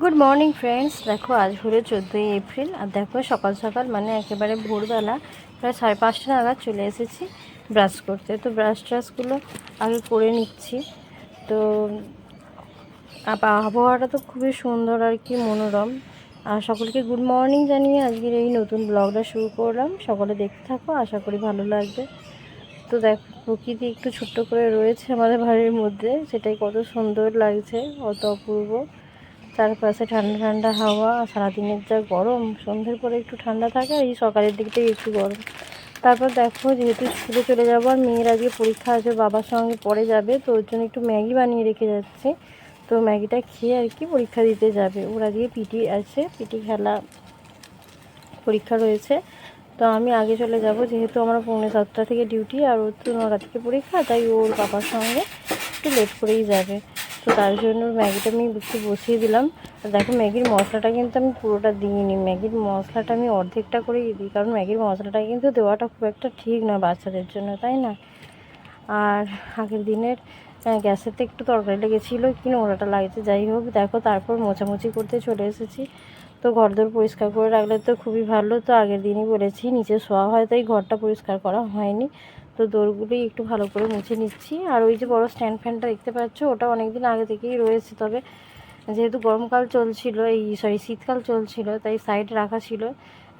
Good morning friends দেখো, আজ হলো চোদ্দোই এপ্রিল, আর দেখো সকাল সকাল মানে একেবারে ভোরবেলা প্রায় সাড়ে পাঁচটা নাগাদ চলে এসেছি ব্রাশ করতে। তো ব্রাশ ট্রাশগুলো আগে করে নিচ্ছি। তো আব- আবহাওয়াটা তো খুবই সুন্দর আর কি, মনোরম। আর সকলকে গুড মর্নিং জানিয়ে আজকের এই নতুন ব্লগটা শুরু করলাম। সকলে দেখতে থাকো, আশা করি ভালো লাগবে। তো দেখো, প্রকৃতি একটু ছোট্ট করে রয়েছে আমাদের বাড়ির মধ্যে। সেটাই কত সুন্দর লাগছে, কত অপূর্ব। চারপাশে ঠান্ডা ঠান্ডা হাওয়া, সারাদিনের যা গরম, সন্ধ্যের পরে একটু ঠান্ডা থাকে, এই সকালের দিকটাই একটু গরম। তারপর দেখো, যেহেতু স্কুলে চলে যাব আর মেয়ের আজকে পরীক্ষা আছে, বাবার সঙ্গে পরে যাবে, তো ওর জন্য একটু ম্যাগি বানিয়ে রেখে যাচ্ছি। তো ম্যাগিটা খেয়ে আর কি পরীক্ষা দিতে যাবে। ওর আজকে পিটি আছে, পিটি খেলা পরীক্ষা রয়েছে। তো আমি আগে চলে যাব, যেহেতু আমার পৌনে সাতটা থেকে ডিউটি, আর ওর তো নটা থেকে পরীক্ষা, তাই ওর বাবার সঙ্গে একটু লেট করেই যাবে। তো তার জন্য ম্যাগিটা আমি একটু বসিয়ে দিলাম। দেখো ম্যাগির মশলাটা কিন্তু আমি পুরোটা দিইনি। ম্যাগির মশলাটা আমি অর্ধেকটা করেই দিই কারণ ম্যাগির মশলাটা কিন্তু দেওয়াটা খুব একটা ঠিক নয় বাচ্চাদের জন্য তাই না? আর আগের দিনের আহ, গ্যাসেতে একটু তরকারি লেগেছিলো কি নোংরাটা লাগছে যাই হোক দেখো তারপর মোছামুছি করতে চলে এসেছি। তো ঘরদোর পরিষ্কার করে রাখলে তো খুবই ভালো তো আগের দিনই বলেছি নিচে শোয়া হয় তাই ঘরটা পরিষ্কার করা হয়নি। তো দোরগুলোই একটু ভালো করে মুছে নিচ্ছি। আর ওই যে বড় স্ট্যান্ড ফ্যানটা দেখতে পাচ্ছ, ওটা অনেক দিন আগে থেকেই রয়েছে, তবে যেহেতু গরমকাল চলছিল, এই সরি শীতকাল চলছিল, তাই সাইডে রাখা ছিল।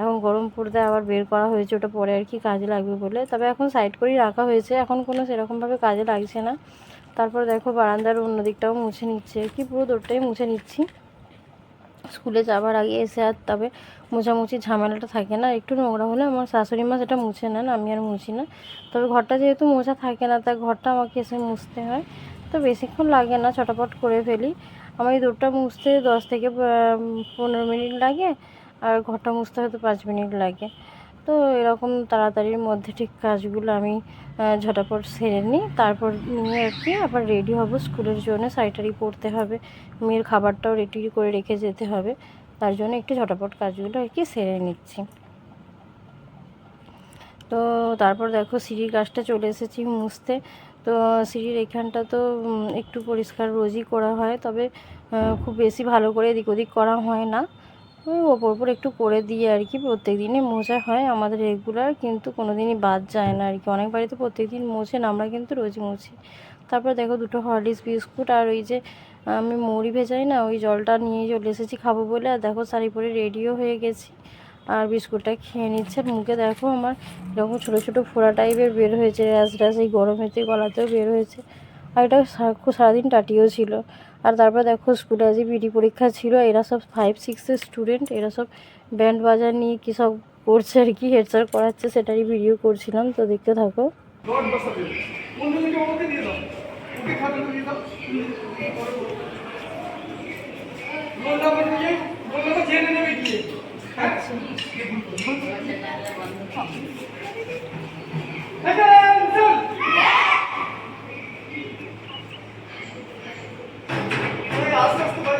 এখন গরম পড়তে আবার বের করা হয়েছে, ওটা পরে আর কি কাজে লাগবে বলে। তবে এখন সাইড করেই রাখা হয়েছে, এখন কোনো সেরকমভাবে কাজে লাগছে না। তারপর দেখো বারান্দার অন্য দিকটাও মুছে নিচ্ছে কি পুরো দৌড়টাই মুছে নিচ্ছি। স্কুলে যাবার আগে এসে আর তবে মোছামুছি ঝামেলাটা থাকে না। একটু নোংরা হলে আমার শাশুড়ি মা সেটা মুছে নেন, আমি আর মুছি না। তবে ঘরটা যেহেতু মোছা থাকে না, তাই ঘরটা আমাকে এসে মুছতে হয়। তো বেশিক্ষণ লাগে না, ছটাপট করে ফেলি। আমার এই দৌড়টা মুছতে দশ থেকে পনেরো মিনিট লাগে আর ঘরটা মুছতে হয়তো পাঁচ মিনিট লাগে। তো এরকম তাড়াতাড়ির মধ্যে ঠিক কাজগুলো আমি ঝটাপট সেরে নিই। তারপর নিয়ে আর কি আবার রেডি হব স্কুলের জন্য। শাড়িটারি পরতে হবে। মেয়ের খাবারটাও রেডি করে রেখে যেতে হবে। তার জন্য একটু ঝটাপট কাজগুলো আর কি সেরে নিচ্ছি। তো তারপর দেখো সিঁড়ির গাছটা চলে এসেছি মুছতে। তো সিঁড়ির এখানটা তো একটু পরিষ্কার রোজই করা হয়। তবে খুব বেশি ভালো করে এদিক ওদিক করা হয় না। ওপর ওপর একটু করে দিয়ে আর কি প্রত্যেক দিনই মোছা হয় আমাদের রেগুলার কিন্তু কোনো দিনই বাদ যায় না আর কি। অনেক বাড়িতে প্রত্যেক দিন মোছেন আমরা কিন্তু রোজ মুছি। তারপর দেখো দুটো হরলিক্স বিস্কুট আর ওই যে আমি মুড়ি ভেজাই না, ওই জলটা নিয়ে চলে এসেছি খাব বলে। আর দেখো শাড়ি পরে রেডিও হয়ে গেছি। আর বিস্কুটটা খেয়ে নিচ্ছে। মুখে দেখো আমার এরকম ছোটো ছোটো ফোড়া টাইপের বের হয়েছে। র্যাশ র্যাশ এই গরমেতে গলাতেও বের হয়েছে। আর এটা সারাদিন টাটিও ছিল। আর তারপর দেখো স্কুলে আজকে পিডি পরীক্ষা ছিল, এরা সব ফাইভ সিক্সের স্টুডেন্ট এরা সব ব্যান্ড বাজার নিয়ে কী সব করছে আর কি হেড স্যার করাচ্ছে, সেটারই ভিডিও করছিলাম, তো দেখতে থাকো। রড বসাতে অন্য দিকে ওকে দিয়ে দাও ওকে খাতাটা দিয়ে দাও রোল নাম্বার দিয়ে রোল নাম্বার জেনে নেবে গিয়ে হ্যাঁ Attention! ওই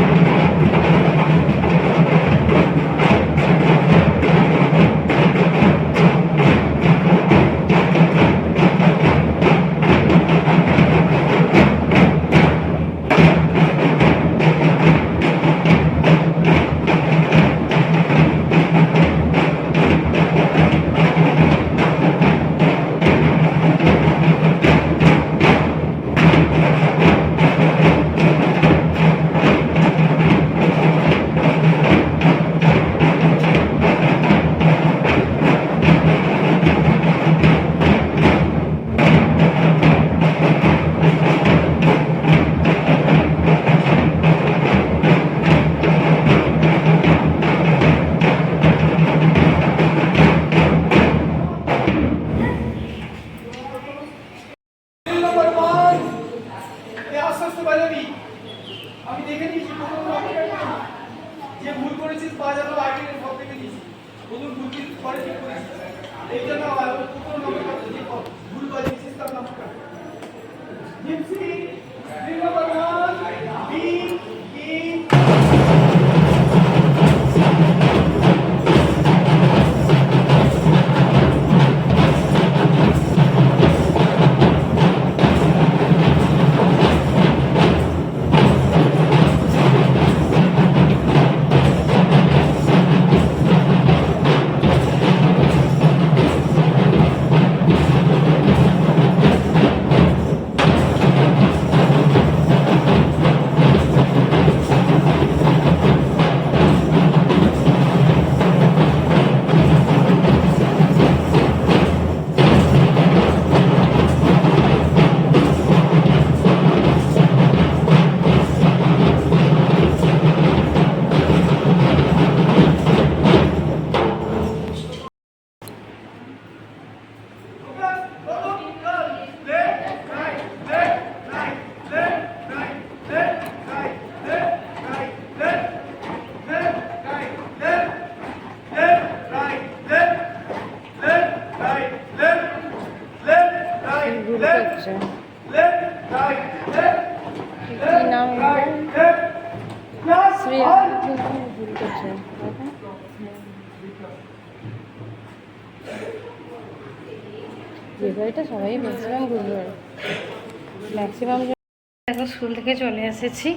আমি দেখে নিয়েছি যে ভুল করেছিস পাঁচ হাজার আগে সব দেখে নিয়েছি। প্রথম ভুল কি পরে ঠিক করেছিস? এই জন্য ভুল বাজিয়েছিস তার নাম জিপসি বাড়িটা সবাই ম্যাক্সিমাম ভুল ম্যাক্সিমাম দেখো স্কুল থেকে চলে এসেছি।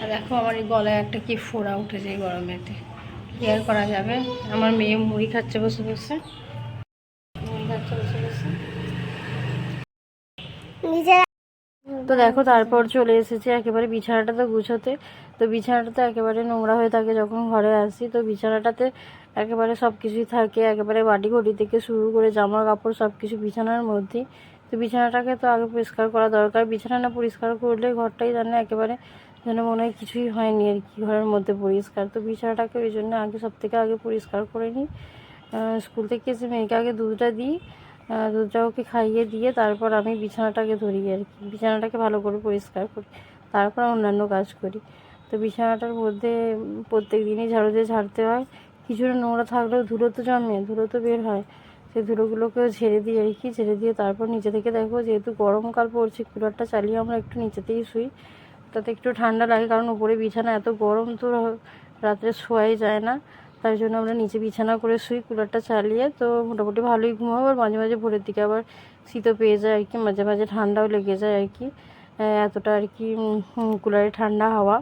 আর দেখো আমার এই গলায় একটা কি ফোড়া উঠেছে এই গরমেতে। কি আর করা যাবে? আমার মেয়ে মুড়ি খাচ্ছে বসে বসে। মুড়ি খাচ্ছে বসে বসে। তো দেখো তারপর চলে এসেছি একেবারে বিছানাটা তো গুছোতে। তো বিছানাটা তো একেবারে নোংরা হয়ে থাকে যখন ঘরে আসি। তো বিছানাটাতে একেবারে সব কিছুই থাকে, একেবারে বাটি ঘটি থেকে শুরু করে জামা কাপড় সব কিছু বিছানার মধ্যেই তো বিছানাটাকে তো আগে পরিষ্কার করা দরকার। বিছানা না পরিষ্কার করলে ঘরটাই জানে একেবারে যেন মনে হয় কিছুই হয়নি আর কি, ঘরের মধ্যে পরিষ্কার। তো বিছানাটাকে ওই জন্য আগে সব থেকে আগে পরিষ্কার করে নিই। স্কুল থেকে এসে মেয়েকে আগে দুধটা দিই। দুধটা ওকে খাইয়ে দিয়ে তারপর আমি বিছানাটাকে ধরি আর কি। বিছানাটাকে ভালো করে পরিষ্কার করি, তারপর অন্যান্য কাজ করি। তো বিছানাটার মধ্যে প্রত্যেক দিনই ঝাড়ু দিয়ে ঝাড়তে হয়। কিছুটা নোংরা থাকলেও ধুলো তো জমে ধুলো তো বের হয়। সেই ধুলোগুলোকেও ঝেড়ে দিয়ে কি ঝেড়ে দিয়ে তারপর নিচে থেকে দেখো যেহেতু গরমকাল পড়ছে, কুলারটা চালিয়ে আমরা একটু নিচেতেই শুই। তাতে একটু ঠান্ডা লাগে, কারণ উপরে বিছানা এত গরম তো রাত্রে শোয়াই যায় না। তাই জন্য আমরা নিচে বিছানা করে শুই, কুলারটা চালিয়ে। তো মোটামুটি ভালোই ঘুমাবো, আর মাঝে মাঝে ভোরের দিকে আবার শীতও পেয়ে যায় আর কি, মাঝে মাঝে ঠান্ডাও লেগে যায় আর কি। এতটা আর কি কুলারে ঠান্ডা হাওয়া।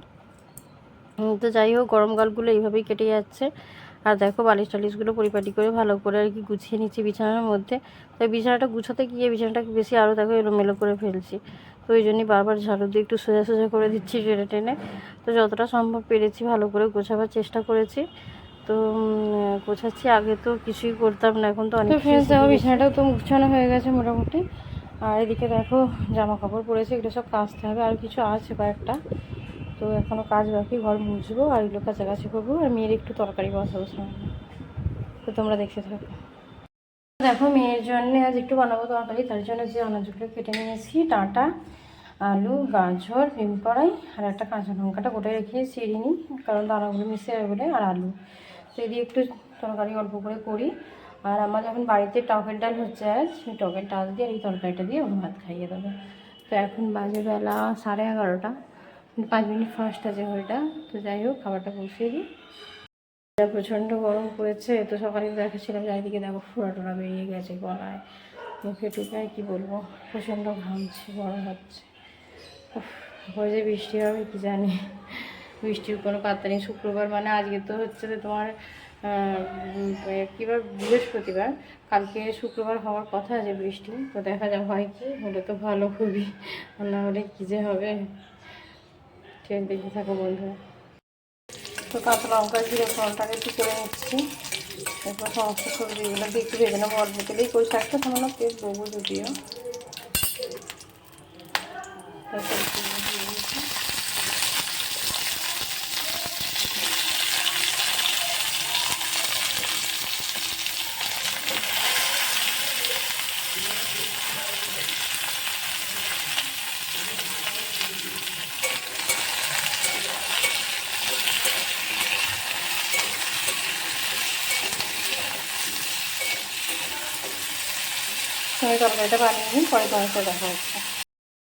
তো যাই হোক, গরমকালগুলো এইভাবেই কেটে যাচ্ছে। আর দেখো বালিশ টালিশগুলো পরিপাটি করে ভালো করে আর কি গুছিয়ে নিচ্ছি বিছানার মধ্যে। তো বিছানাটা গুছাতে গিয়ে বিছানাটাকে বেশি আরও দেখো এলোমেলো করে ফেলছি। তো ওই জন্যই বারবার ঝাড়ু দিয়ে একটু সোজা সোজা করে দিচ্ছি টেনে টেনে। তো যতটা সম্ভব পেরেছি ভালো করে গোছাবার চেষ্টা করেছি। তো গোছাচ্ছি আগে তো কিছুই করতাম না এখন তো অনেক ফ্রেন্ডস দেখো বিছানাটাও তো গুছানো হয়ে গেছে মোটামুটি। আর এদিকে দেখো জামা কাপড় পরেছে এগুলো সব কাচতে হবে আর কিছু আছে কয়েকটা। তো এখনও কাজ বাকি, ঘর মুছবো আর এগুলো কাছাকাছি করব আর মেয়ের একটু তরকারি বসাবো সামনে। তো তোমরা দেখতে থাকো। দেখো, মেয়ের জন্য আজ একটু বানাবো তরকারি, তার জন্য যে আনাজগুলো কেটে নিয়েছি, ডাঁটা, আলু, গাজর ভীম কড়াই আর একটা কাঁচা লঙ্কাটা গোটায় রেখে চিড়িনি কারণ দানাগুলো মিশে যাবে বলে আর আলু। তো দিয়ে একটু তরকারি অল্প করে করি। আর আমার যখন বাড়িতে টকের ডাল হচ্ছে আজ, সেই টকের ডাল দিয়ে আর এই তরকারিটা দিয়ে ভাত খাইয়ে দেবে। তো এখন বাজে বেলা সাড়ে এগারোটা। পাঁচ মিনিট ফার্স্ট আছে ঘড়িটা তো যাই হোক, খাবারটা বসিয়ে দিই। প্রচণ্ড গরম পড়েছে, তো সকালে দেখাচ্ছিলাম চারিদিকে দেখো ফোড়া টোড়া বেরিয়ে গেছে গলায়, মুখে টুকে কি বলব? প্রচণ্ড ঘামছে, গরম হচ্ছে কবে যে বৃষ্টি হবে, কি জানি। বৃষ্টির কোনো পাত্তা নেই। শুক্রবার মানে আজকে তো হচ্ছে যে তোমার কীবার বৃহস্পতিবার। কালকে শুক্রবার হওয়ার কথা আছে বৃষ্টি, তো দেখা যাক হয় কি, হলে তো ভালো খুবই। না হলে কী যে হবে। ট্রেন দেখে থাকো বন্ধুরা তো কাঁচা লঙ্কা জিরে ফলটাকে একটু করে নিচ্ছি। এরপর সমস্ত সবজিগুলো দিয়ে একটু ভেজে নেব অল্প তেলেই কই শাকটা সামান্য পেস্ট দেবো যদিও সবজিগুলো দিয়ে দিচ্ছি। আমি তরকারিটা বানিয়ে নিই পরে সাথে দেখা হচ্ছে।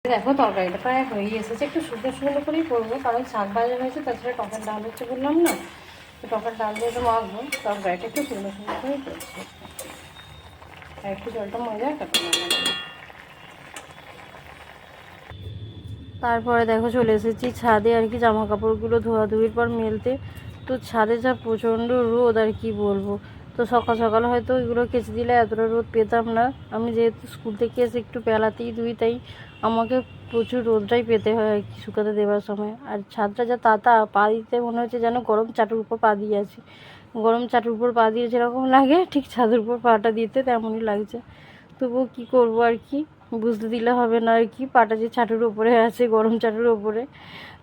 দেখো, তরকারিটা প্রায় হয়ে এসেছে। একটু শুকনো শুকনো করেই করব, কারণ শাক ভাজা হয়েছে তাছাড়া টকের ডাল হচ্ছে বললাম না। তো টকের ডাল দিয়ে তো মাখবো, তরকারিটা একটু শুকনো শুকনো করেই করছি। একটু জলটা মজা তারপরে দেখো, চলে এসেছি ছাদে, আর কি জামা কাপড়গুলো ধোয়াধুয়ির পর মেলতে। তো ছাদে যা প্রচণ্ড রোদ, আর কি বলব। তো সকাল সকাল হয়তো এগুলো কেচে দিলে এতটা রোদ পেতাম না। আমি যেহেতু স্কুল থেকে এসে একটু পেলাতেই ধুই, তাই আমাকে প্রচুর রোদটাই পেতে হয় আর কি শুকাতে দেওয়ার সময়। আর ছাদটা যা তাতা, পা দিতে মনে হচ্ছে যেন গরম চাটুর উপর পা দিয়ে আছি। গরম চাটুর উপর পা দিয়ে যেরকম লাগে, ঠিক ছাদের উপর পাটা দিতে তেমনই লাগছে। তবুও কী করব আর কি? বুঝতে দিলে হবে না আর কি, পাটা যে ছাটুর ওপরে আছে, গরম চাটুর ওপরে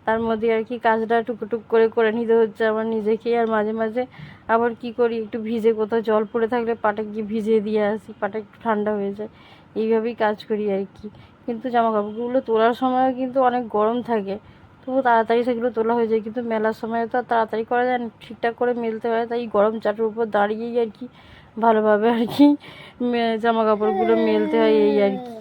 তার মধ্যে আর কি কাজটা টুকুটুক করে করে নিতে হচ্ছে আমার নিজেকেই আর মাঝে মাঝে আবার কি করি, একটু ভিজে কোথাও জল পড়ে থাকলে পাটা গিয়ে ভিজিয়ে দিয়ে আসি, পাটা একটু ঠান্ডা হয়ে যায়। এইভাবেই কাজ করি আর কি। কিন্তু জামা কাপড়গুলো তোলার সময়ও কিন্তু অনেক গরম থাকে। তবু তাড়াতাড়ি সেগুলো তোলা হয়ে যায়। কিন্তু মেলার সময় তো আর তাড়াতাড়ি করা যায় না। ঠিকঠাক করে মেলতে হয়। তাই গরম চাটের উপর দাঁড়িয়েই আর কি ভালোভাবে আর কি জামা কাপড়গুলো মেলতে হয় এই আর কি।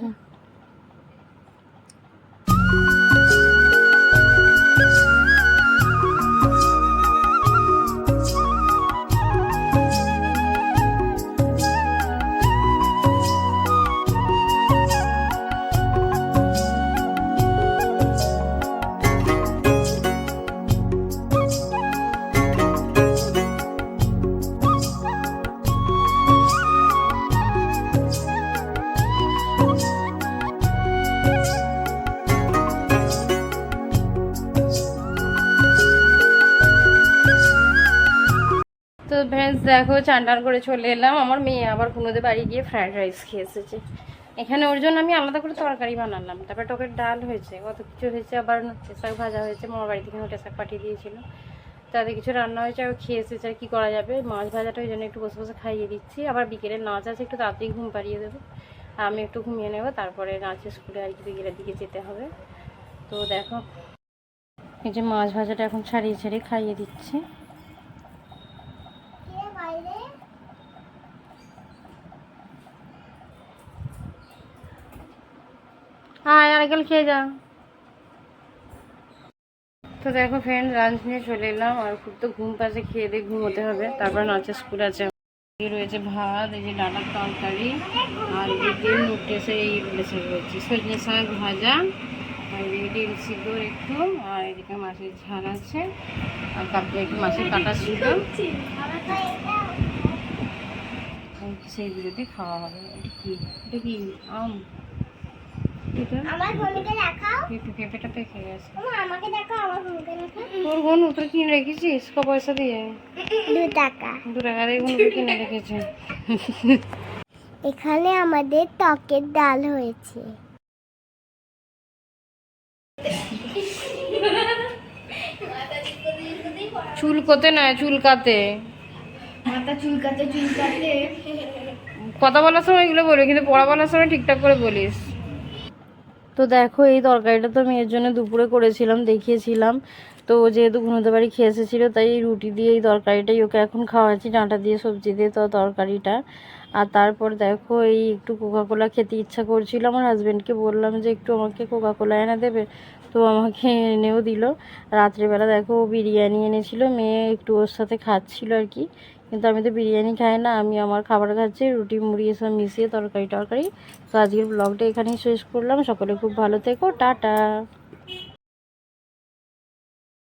ফ্রেন্ডস দেখো চান করে চলে এলাম। আমার মেয়ে আবার কুনোদের বাড়ি গিয়ে ফ্রাইড রাইস খেয়ে এসেছে। এখানে ওর জন্য আমি আলাদা করে তরকারি বানালাম। তারপরে টকের ডাল হয়েছে, কত কিছু হয়েছে, আবার নোটে শাক ভাজা হয়েছে। মামার বাড়ি থেকে নোটে শাক পাঠিয়ে দিয়েছিল। তাদের কিছু রান্না হয়েছে আর খেয়ে এসেছে আর কী করা যাবে। মাছ ভাজাটা ওই জন্য একটু বসে বসে খাইয়ে দিচ্ছি। আবার বিকেলে নাচ আছে, একটু তাড়াতাড়ি ঘুম পাড়িয়ে দেবো। আমি একটু ঘুমিয়ে নেব, তারপরে নাচের স্কুলে আর কি বিকেলের দিকে যেতে হবে। তো দেখো, এই যে মাছ ভাজাটা এখন ছাড়িয়ে ছাড়িয়ে খাইয়ে দিচ্ছি। আরেকাল খেয়ে যা। তো দেখো ফ্রেন্ড লাঞ্চ নিয়ে চলে এলাম। আর খুব তো ঘুম পাচ্ছে, খেয়ে দিয়ে ঘুমোতে হবে। তারপর নাচের স্কুল আছে। রয়েছে ভাত, এই যে ডাটার তরকারি, আর এদিকে নুটে সেই রয়েছে রয়েছে। সজনে শাক ভাজা, আর ডিম সিদ্ধ একটু, আর এদিকে মাছের ঝাল আছে। আর কাপড়ে একটু মাছের কাটা ছিল। সেই বিরতি খাওয়া হবে। এটা কি? এটা কি, আম? আমার ভূমিকা দেখাও। পেঁপেটা পেকে গেছে। আমাকে দেখাও আমার ভূমিকা দেখাও তোর বোন তোর কিনে রেখেছিস ক পয়সা দিয়ে? দু টাকা। দু টাকা দিয়ে কিনে রেখেছে। এখানে আমাদের টকের ডাল হয়েছে। চুলকোতে নয় চুলকাতে মাথা চুলকাতে চুলকাতে কথা বলার সময় এগুলো বলি কিন্তু পড়া বলার সময় ঠিকঠাক করে বলিস। তো দেখো, এই তরকারিটা তো মেয়ের জন্য দুপুরে করেছিলাম, দেখিয়েছিলাম। তো যেহেতু ঘুমোতে বাড়ি খেয়ে এসেছিল তাই রুটি দিয়ে এই তরকারিটাই ওকে এখন খাওয়াচ্ছি, ডাঁটা দিয়ে সবজি দিয়ে তো তরকারিটা। আর তারপর দেখো, এই একটু কোকাকোলা খেতে ইচ্ছা করছিল, আমার হাজব্যান্ডকে বললাম যে একটু আমাকে কোকাকোলা এনে দেবে। তো আমাকে এনেও দিল। রাত্রেবেলা দেখো বিরিয়ানি এনেছিল, মেয়ে একটু ওর সাথে খাচ্ছিল আর কি। কিন্তু আমি তো বিরিয়ানি খাই না, আমি আমার খাবার খাচ্ছি, রুটি, মুড়ি এসব মিশিয়ে তরকারি টরকারি তো আজকের ব্লগটা এখানেই শেষ করলাম, সকলে খুব ভালো থেকো, টাটা!